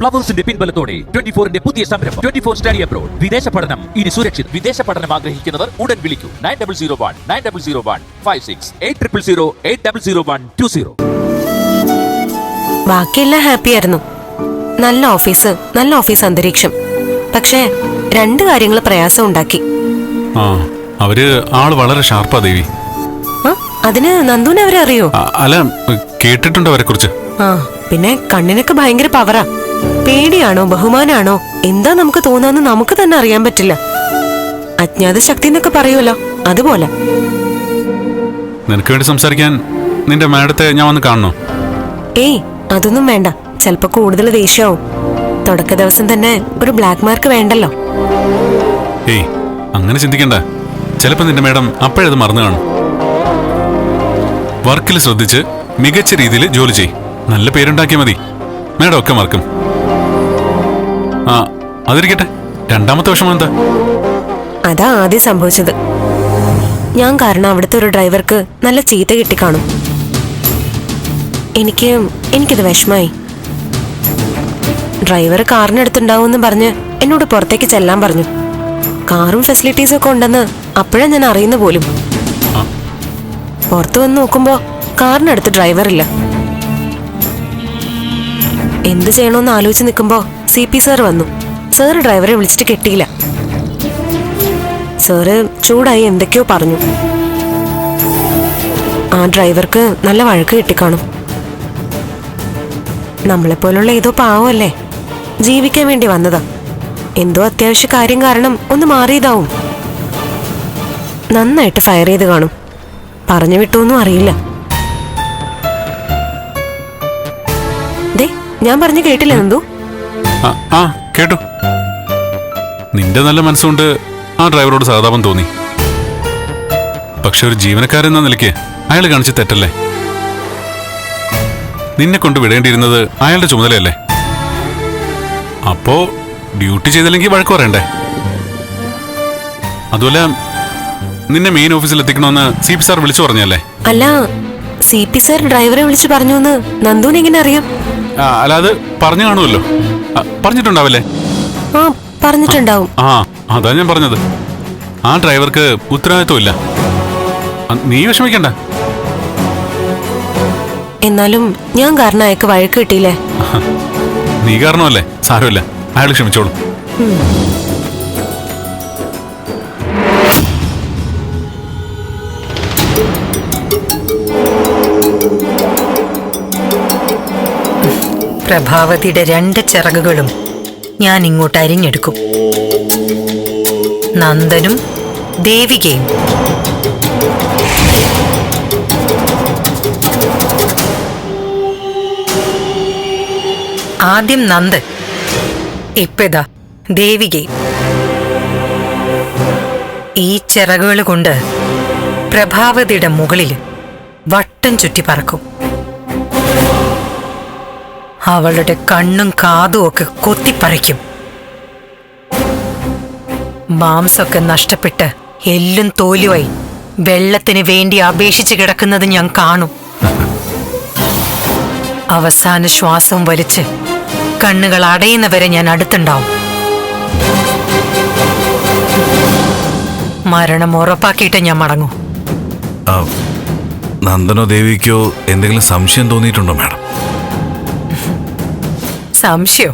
പ്ലവേഴ്സിന്റെ പിൻബലത്തോടെ twenty ഫോറിന്റെ പുതിയ സംരംഭം. Twenty four study abroad. വിദേശ പഠനം. ഇനി സുരക്ഷിത്. വിദേശ പഠനം ആഗ്രഹിക്കുന്നവർ ഉടൻ വിളിക്കൂ. Nine double zero one nine double zero one five six eight triple zero eight double zero one two zero. ബാക്കിയെല്ലാം ഹാപ്പി ആയിരുന്നു. നല്ല ഓഫീസ് നല്ല ഓഫീസ് അന്തരീക്ഷം. പക്ഷേ രണ്ട് കാര്യങ്ങൾ പ്രയാസം ഉണ്ടാക്കി. ആ അവർ ആൾ വളരെ ഷാർപ്പാ ദേവി. ആ അതിന് നന്ദുനെ അവരെ അറിയോ അ- അല്ല കേട്ടിട്ടുണ്ട് അവരെ കുറിച്ച് ആ പിന്നെ കണ്ണിനൊക്കെ ഭയങ്കര പവറാ പേടിയാണോ? ബഹുമാനാണോ? എന്താ നമുക്ക് തോന്നാന്ന് നമുക്ക് തന്നെ അറിയാൻ പറ്റില്ല. അജ്ഞാത ശക്തി എന്നൊക്കെ പറയുമല്ലോ അതുപോലെ. നിനക്ക് വേണ്ടി സംസാരിക്കാൻ നിന്റെ മാഡത്തെ ഞാൻ വന്ന് കാണണോ? ഏയ് അതൊന്നും വേണ്ട. ചിലപ്പോ കൂടുതൽ ദേഷ്യമാവും തുടക്ക ദിവസം തന്നെ ഒരു ബ്ലാക്ക് മാർക്ക് വേണ്ടല്ലോ. ഏയ് അങ്ങനെ ചിന്തിക്കണ്ട. ചിലപ്പോ നിന്റെ മാഡം അപ്പോഴത് മറന്നു കാണും. വർക്കിൽ ശ്രദ്ധിച്ച് മികച്ച രീതിയിൽ ജോലി ചെയ് നല്ല പേരുണ്ടാക്കിയാൽ മതി. മാഡം ഒക്കെ മറക്കും. അതിരിക്കട്ടെ. രണ്ടാമത്തെ വിഷമം എന്താ? അതാ ആദ്യം സംഭവിച്ചത്. ഞാൻ കാരണം അവിടുത്തെ ഒരു ഡ്രൈവർക്ക് നല്ല ചീത്ത കിട്ടിക്കാണും. എനിക്ക് എനിക്കിത് വിഷമായി. ഡ്രൈവർ കാറിനടുത്തുണ്ടാവുമെന്ന് പറഞ്ഞ് എന്നോട് പുറത്തേക്ക് ചെല്ലാൻ പറഞ്ഞു. കാറും ഫെസിലിറ്റീസും ഒക്കെ ഉണ്ടെന്ന് അപ്പോഴാ ഞാൻ അറിയുന്ന പോലും. പുറത്തു വന്ന് നോക്കുമ്പോ കാറിനടുത്ത് ഡ്രൈവർ ഇല്ല. എന്ത് ചെയ്യണമെന്ന് ആലോചിച്ച് നിൽക്കുമ്പോ സി പി സാർ വന്നു. സാർ ഡ്രൈവറെ വിളിച്ചിട്ട് കിട്ടിയില്ല. സാറ് ചൂടായി എന്തൊക്കെയോ പറഞ്ഞു. ആ ഡ്രൈവർക്ക് നല്ല വഴക്ക് കിട്ടിക്കാണും. നമ്മളെപ്പോലുള്ള ഏതോ പാവമല്ലേ? ജീവിക്കാൻ വേണ്ടി വന്നതാ. എന്തോ അത്യാവശ്യ കാര്യം കാരണം ഒന്ന് മാറിയതാവും. നന്നായിട്ട് ഫയർ ചെയ്ത് കാണും. പറഞ്ഞു വിട്ടോന്നും അറിയില്ല. ദേ ഞാൻ പറഞ്ഞു കേട്ടില്ല എന്തോ ആ. കേട്ടു. നിന്റെ നല്ല മനസ്സുകൊണ്ട് ആ ഡ്രൈവറോട് സഹതാപം തോന്നി. പക്ഷെ ഒരു ജീവനക്കാരൻ എന്ന നിലയ്ക്ക് അയാൾ കാണിച്ച് തെറ്റല്ലേ? നിന്നെ കൊണ്ട് വിടേണ്ടിയിരുന്നത് അയാളുടെ ചുമതലയല്ലേ? അപ്പോ ഡ്യൂട്ടി ചെയ്തില്ലെങ്കിൽ വഴക്ക് പറയണ്ടേ? അതുപോലെ നിന്നെ മെയിൻ ഓഫീസിൽ എത്തിക്കണമെന്ന് സി പി സാർ വിളിച്ചു പറഞ്ഞല്ലേ? അല്ല സി പി സാർ ഡ്രൈവറെ വിളിച്ചു പറഞ്ഞു എന്ന് എങ്ങനെ അറിയാം? ആ, അല്ല അത് പറഞ്ഞു കാണുമല്ലോ. ആ, പറഞ്ഞിട്ടുണ്ടാവില്ലേ? ആ പറഞ്ഞിട്ടുണ്ടാവും. ആ അതാ ഞാൻ പറഞ്ഞത്. ആ ഡ്രൈവർക്ക് ഉത്തരവാദിത്വമില്ല. ആ, നീ വിഷമിക്കണ്ട. എന്നാലും ഞാൻ കാരണം അയാൾക്ക് വഴക്ക് കിട്ടിയില്ലേ? നീ കാരണമല്ലേ? സാരമില്ല. അയാൾ ക്ഷമിച്ചോളൂ. പ്രഭാവതിയുടെ രണ്ട് ചിറകുകളും ഞാൻ ഇങ്ങോട്ട് അരിഞ്ഞെടുക്കും. നന്ദനും ദേവികയും. ആദ്യം നന്ദൻ ഇപ്പതാ ദേവികയും. ഈ ചിറകുകൾ കൊണ്ട് പ്രഭാവതിയുടെ മുകളിൽ വട്ടം ചുറ്റി പറക്കും. അവളുടെ കണ്ണും കാതും ഒക്കെ കൊത്തിപ്പറിക്കും. മാംസമൊക്കെ നഷ്ടപ്പെട്ട് എല്ലും തോലുമായി വെള്ളത്തിന് വേണ്ടി അപേക്ഷിച്ച് കിടക്കുന്നത് ഞാൻ കാണും. അവസാന ശ്വാസം വലിച്ച് കണ്ണുകൾ അടയുന്നവരെ ഞാൻ അടുത്തുണ്ടാവും. മരണം ഉറപ്പാക്കിയിട്ട് ഞാൻ മടങ്ങും. നന്ദനോ ദേവിക്കോ എന്തെങ്കിലും സംശയം തോന്നിയിട്ടുണ്ടോ മാഡം? സംശയോ.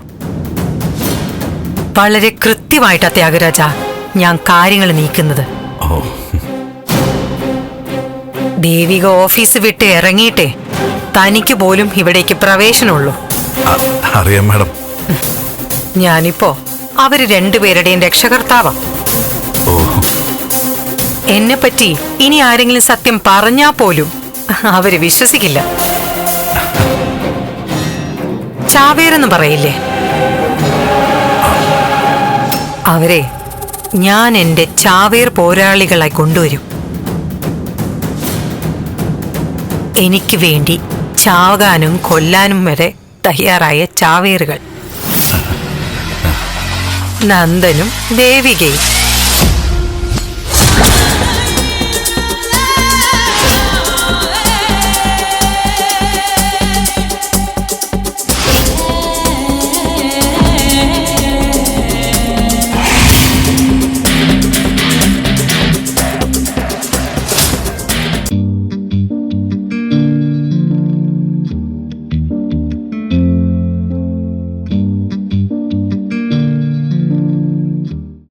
വളരെ കൃത്യമായിട്ടാ ത്യാഗരാജ ഞാൻ കാര്യങ്ങൾ നീക്കുന്നത്. ദേവിക ഓഫീസ് വിട്ട് ഇറങ്ങിയിട്ടേ തനിക്ക് പോലും ഇവിടേക്ക് പ്രവേശനമുള്ളൂ. അറിയാം മാഡം. ഞാനിപ്പോ അവർ രണ്ടുപേരുടെയും രക്ഷകർത്താവാ. എന്നെ പറ്റി ഇനി ആരെങ്കിലും സത്യം പറഞ്ഞാ പോലും അവർ വിശ്വസിക്കില്ല. ചാവേരെന്ന് പറയില്ലേ? അവരെ ഞാൻ എന്റെ ചാവേർ പോരാളികളായി കൊണ്ടുവരും. എനിക്ക് വേണ്ടി ചാകാനും കൊല്ലാനും വരെ തയ്യാറായ ചാവേറുകൾ. നന്ദനും ദേവികയും.